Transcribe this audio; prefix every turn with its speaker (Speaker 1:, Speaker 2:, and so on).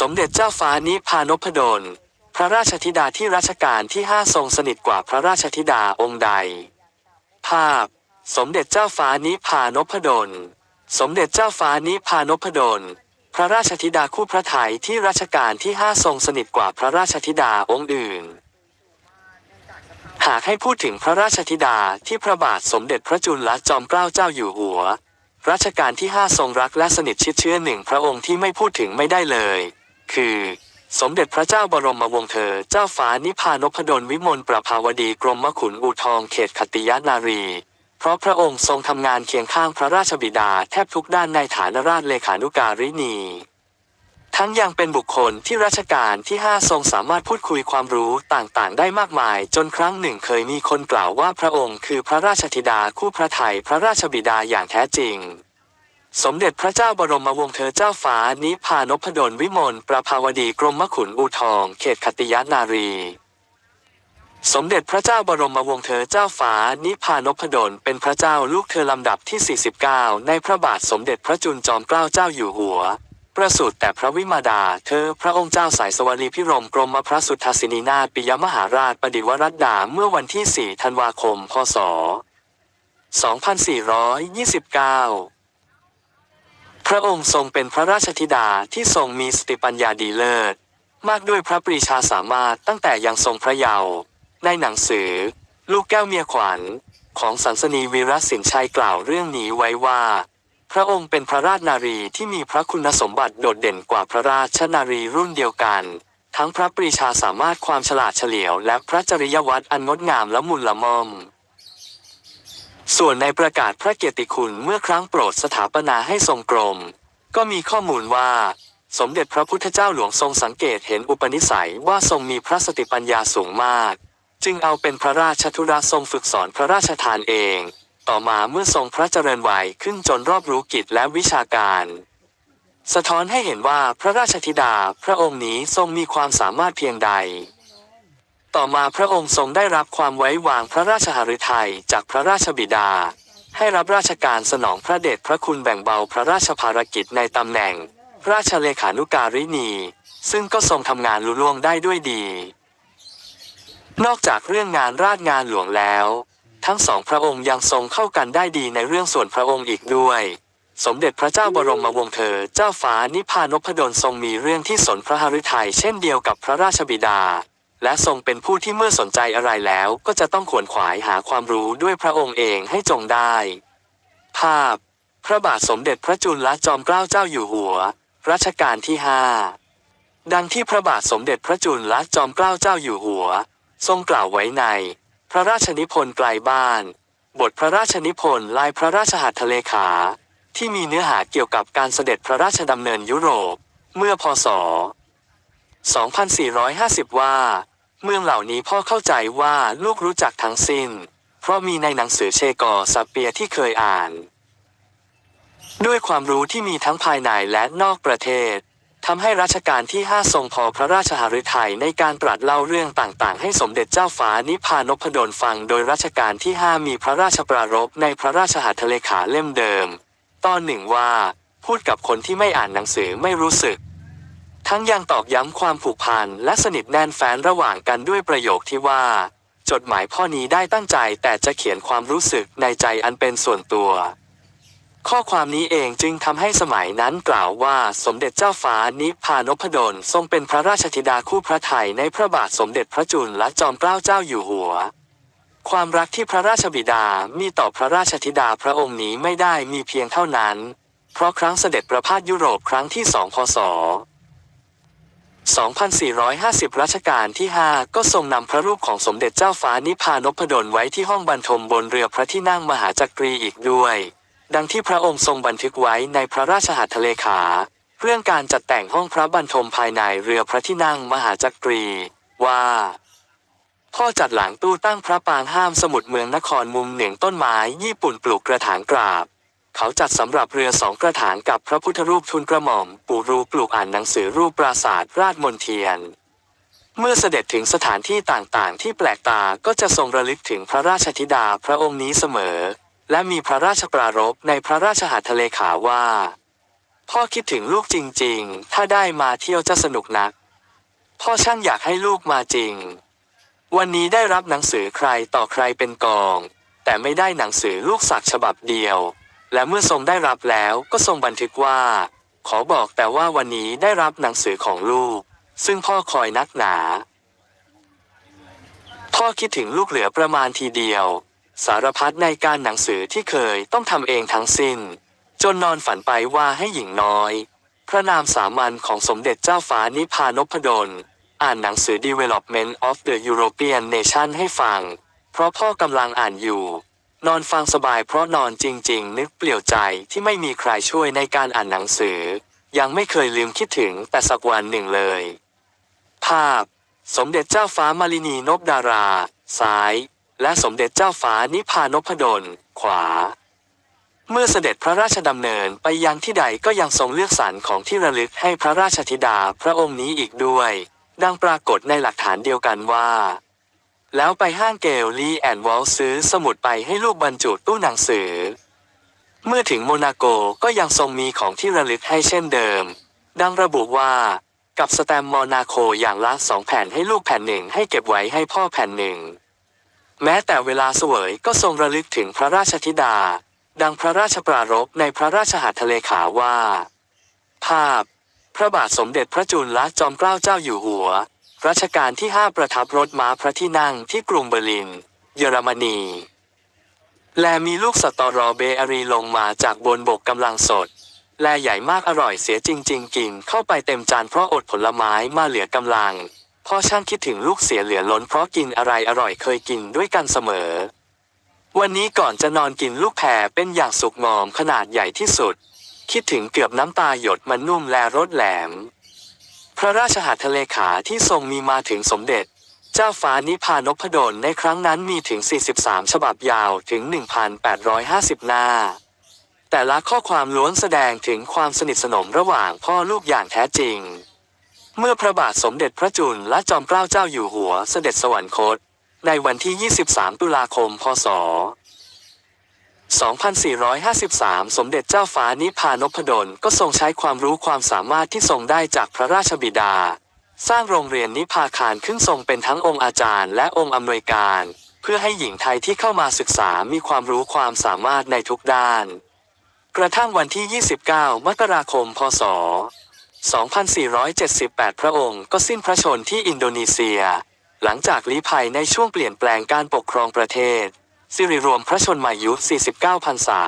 Speaker 1: สมเด็จเจ้าฟ้านิพานพดล พระราชธิดาที่รัชกาลที่ห้าทรงสนิทกว่าพระราชธิดาองค์ใด ภาพ สมเด็จเจ้าฟ้านิพานพดล สมเด็จเจ้าฟ้านิพานพดล พระราชธิดาคู่พระไถยที่รัชกาลที่ห้าทรงสนิทกว่าพระราชธิดาองค์อื่น หากให้พูดถึงพระราชธิดาที่พระบาทสมเด็จพระจุลจอมเกล้าเจ้าอยู่หัว รัชกาลที่ห้าทรงรักและสนิทชิดเชื้อหนึ่งพระองค์ที่ไม่พูดถึงไม่ได้เลย คือ สมเด็จพระเจ้าบรมวงศ์เธอ เจ้าฟ้านิพานพดลวิมลประภาวดีกรมขุนอูทองเขตขติยานารี เพราะพระองค์ทรงทำงานเคียงข้างพระราชบิดาแทบทุกด้านในฐานราชเลขานุการินีทั้งยังเป็นบุคคลที่รัชกาลที่ 5 ทรงสามารถพูดคุยความรู้ต่างๆ ได้มากมาย จนครั้งหนึ่งเคยมีคนกล่าวว่าพระองค์คือพระราชธิดาคู่พระไถยพระราชบิดาอย่างแท้จริง สมเด็จพระเจ้าบรมวงศ์เธอเจ้าฟ้านิพานพดลวิมลประภาวดีกรมขุนอูทอง เขตขตติยานารี สมเด็จพระเจ้าบรมวงศ์เธอเจ้าฟ้านิพานพดลเป็นพระเจ้าลูกเธอลำดับที่ 49 ในพระบาทสมเด็จพระจุลจอมเกล้าเจ้าอยู่หัว ประสูติแต่พระวิมาดา เธอพระองค์เจ้าสายสวรีพิรมกรมพระสุทธาสินีนาถปิยมหาราชประดิวรัตดาเมื่อวันที่ 4 ธันวาคม พศ 2429 พระองค์ทรงเป็นพระราชธิดาที่ทรงมีสติปัญญาดีเลิศ มากด้วยพระปรีชาสามารถตั้งแต่ยังทรงพระเยาว์ในหนังสือ ลูกแก้วเมียขวัญ ของสันสนีวีรสินชัยกล่าวเรื่องนี้ไว้ว่า พระองค์เป็นพระราชนารีที่มีพระคุณสมบัติโดดเด่นกว่าพระราชนารีรุ่นเดียวกัน ทั้งพระปรีชาสามารถความฉลาดเฉลียวและพระจริยวัตรอันงดงามละมุนละม่อม ส่วนในประกาศพระเกียรติคุณเมื่อครั้งโปรดสถาปนาให้ทรงกรม ก็มีข้อมูลว่า สมเด็จพระพุทธเจ้าหลวงทรงสังเกตเห็นอุปนิสัยว่าทรงมีพระสติปัญญาสูงมาก จึงเอาเป็นพระราชธุระทรงฝึกสอนพระราชทานเอง ต่อมาเมื่อทรงพระเจริญวัยขึ้นจนรอบรู้กิจและวิชาการ สะท้อนให้เห็นว่าพระราชธิดาพระองค์นี้ทรงมีความสามารถเพียงใด ต่อมาพระองค์ทรงได้รับความไว้วางพระราชหฤทัยจากพระราชบิดา ให้รับราชการสนองพระเดชพระคุณแบ่งเบาพระราชภารกิจในตำแหน่ง ราชเลขานุการินีซึ่งก็ทรงทำงานลุล่วงได้ด้วยดี นอกจากเรื่องงานราชงานหลวงแล้ว ทั้งสองพระองค์ยังทรงเข้ากันได้ดีในเรื่องส่วนพระองค์อีกด้วยสมเด็จพระเจ้าบรมวงศ์เธอ เจ้าฟ้านิพานพดลทรงมีเรื่องที่สนพระหฤทัยเช่นเดียวกับพระราชบิดา และทรงเป็นผู้ที่เมื่อสนใจอะไรแล้วก็จะต้องขวนขวายหาความรู้ด้วยพระองค์เองให้จงได้ ภาพ พระบาทสมเด็จพระจุลจอมเกล้าเจ้าอยู่หัว รัชกาลที่ห้าดังที่พระบาทสมเด็จพระจุลจอมเกล้าเจ้าอยู่หัว ทรงกล่าวไว้ใน พระราชนิพนธ์ไกลบ้าน บทพระราชนิพนธ์ลายพระราชหัตถเลขา ที่มีเนื้อหาเกี่ยวกับการเสด็จพระราชดำเนินยุโรป เมื่อพศ 2450 ว่า เมืองเหล่านี้พ่อเข้าใจว่าลูกรู้จักทั้งสิ้น เพราะมีในหนังสือเชกอสเปียที่เคยอ่าน ด้วยความรู้ที่มีทั้งภายในและนอกประเทศทำให้รัชกาลที่ 5 ทรงพอพระราชหฤทัยในการตรัสเล่าเรื่องต่างๆ ให้สมเด็จเจ้าฟ้านิพานพดลฟัง โดยรัชกาลที่ 5 มีพระราชปรารภในพระราชหัตถเลขาเล่มเดิม ตอนหนึ่งว่า พูดกับคนที่ไม่อ่านหนังสือไม่รู้สึก ทั้งยังตอกย้ำความผูกพันและสนิทแน่นแฟ้นระหว่างกันด้วยประโยคที่ว่า จดหมายพ่อนี้ได้ตั้งใจแต่จะเขียนความรู้สึกในใจอันเป็นส่วนตัว ข้อความนี้เองจึงทำให้สมัยนั้นกล่าวว่าสมเด็จเจ้าฟ้านิพานพดลทรงเป็นพระราชธิดาคู่พระไทยในพระบาทสมเด็จพระจุลและจอมเกล้าเจ้าอยู่หัวความรักที่พระราชบิดามีต่อพระราชธิดาพระองค์นี้ไม่ได้มีเพียงเท่านั้น เพราะครั้งเสด็จประพาสยุโรปครั้งที่สองพศ 2450 รัชกาลที่ 5 ก็ทรงนำพระรูปของสมเด็จเจ้าฟ้านิพานพดลไว้ที่ห้องบรรทมบนเรือพระที่นั่งมหาจักรีอีกด้วย ดังที่พระองค์ทรงบันทึกไว้ในพระราชหัตถเลขา เรื่องการจัดแต่งห้องพระบรรทมภายในเรือพระที่นั่งมหาจักรี ว่าพ่อจัดหลังตู้ตั้งพระปางห้ามสมุดเมืองนครมุมเหน่งต้นไม้ญี่ปุ่นปลูกกระถางกราบ เขาจัดสำหรับเรือสองกระถางกับพระพุทธรูปทุนกระหม่อม ปู่รูปลูกอ่านหนังสือรูปปราสาทราชมนเทียน เมื่อเสด็จถึงสถานที่ต่างๆ ที่แปลกตาก็จะทรงระลึกถึงพระราชธิดาพระองค์นี้เสมอ และมีพระราชปรารภในพระราชหัตถเลขาว่า พ่อคิดถึงลูกจริงๆ ถ้าได้มาเที่ยวจะสนุกนัก พ่อช่างอยากให้ลูกมาจริง วันนี้ได้รับหนังสือใครต่อใครเป็นกอง แต่ไม่ได้หนังสือลูกสักฉบับเดียว และเมื่อทรงได้รับแล้วก็ทรงบันทึกว่า ขอบอกแต่ว่าวันนี้ได้รับหนังสือของลูก ซึ่งพ่อคอยนักหนา พ่อคิดถึงลูกเหลือประมาณทีเดียว สารพัดในการหนังสือที่เคยต้องทำเองทั้งสิ้น จนนอนฝันไปว่าให้หญิงน้อย พระนามสามัญของสมเด็จเจ้าฟ้านิพานพดล อ่านหนังสือ Development of the European Nation ให้ฟัง เพราะพ่อกำลังอ่านอยู่ นอนฟังสบายเพราะนอนจริง ๆ นึกเปลี่ยวใจที่ไม่มีใครช่วยในการอ่านหนังสือ ยังไม่เคยลืมคิดถึงแต่สักวันหนึ่งเลย ภาพ สมเด็จเจ้าฟ้ามารินีนพดารา ซ้าย และสมเด็จเจ้าฟ้านิพานพดล ขวา เมื่อเสด็จพระราชดำเนินไปยังที่ใดก็ยังทรงเลือกสรรของที่ระลึกให้พระราชธิดาพระองค์นี้อีกด้วย ดังปรากฏในหลักฐานเดียวกันว่า แล้วไปห้างเกลลีแอนด์วอลซื้อสมุดไปให้ลูกบรรจุตู้หนังสือ เมื่อถึงโมนาโกก็ยังทรงมีของที่ระลึกให้เช่นเดิม ดังระบุว่า กับสแตมป์โมนาโคอย่างละสองแผ่นให้ลูกแผ่นหนึ่งให้เก็บไว้ให้พ่อแผ่นหนึ่ง แม้แต่เวลาเสวยก็ทรงระลึกถึงพระราชธิดา ดังพระราชปรารภในพระราชหัตถเลขาว่า ภาพ พระบาทสมเด็จพระจุลจอมเกล้าเจ้าอยู่หัว รัชกาลที่ห้าประทับรถม้าพระที่นั่งที่กรุงเบอร์ลิน เยอรมนี และมีลูกสตอรอเบอารีลงมาจากบนบกกำลังสด และใหญ่มากอร่อยเสียจริง ๆ กินเข้าไปเต็มจานเพราะอดผลไม้มาเหลือกำลังพ่อช่างคิดถึงลูกเสียเหลือล้นเพราะกินอะไรอร่อยเคยกินด้วยกันเสมอ วันนี้ก่อนจะนอนกินลูกแพรเป็นอย่างสุกงอมขนาดใหญ่ที่สุด คิดถึงเกือบน้ำตาหยดมันนุ่มและรสแหลม พระราชหัตถเลขาที่ทรงมีมาถึงสมเด็จ เจ้าฟ้านิพานพดลในครั้งนั้นมีถึง 43 ฉบับยาวถึง 1,850 หน้า แต่ละข้อความล้วนแสดงถึงความสนิทสนมระหว่างพ่อลูกอย่างแท้จริง เมื่อพระบาทสมเด็จพระจุลและจอมเกล้าเจ้าอยู่หัวเสด็จสวรรคต ในวันที่ 23 ตุลาคม พศ 2453 สมเด็จเจ้าฟ้านิพานพดลก็ทรงใช้ความรู้ความสามารถที่ทรงได้จากพระราชบิดา สร้างโรงเรียนนิพาคารขึ้นทรงเป็นทั้งองค์อาจารย์และองค์อำนวยการ เพื่อให้หญิงไทยที่เข้ามาศึกษามีความรู้ความสามารถในทุกด้าน กระทั่งวันที่ 29 มกราคม พศ 2478 พระองค์ก็สิ้นพระชนที่อินโดนีเซีย หลังจากลี้ภัยในช่วงเปลี่ยนแปลงการปกครองประเทศ สิริรวมพระชนมายุ 49 พรรษา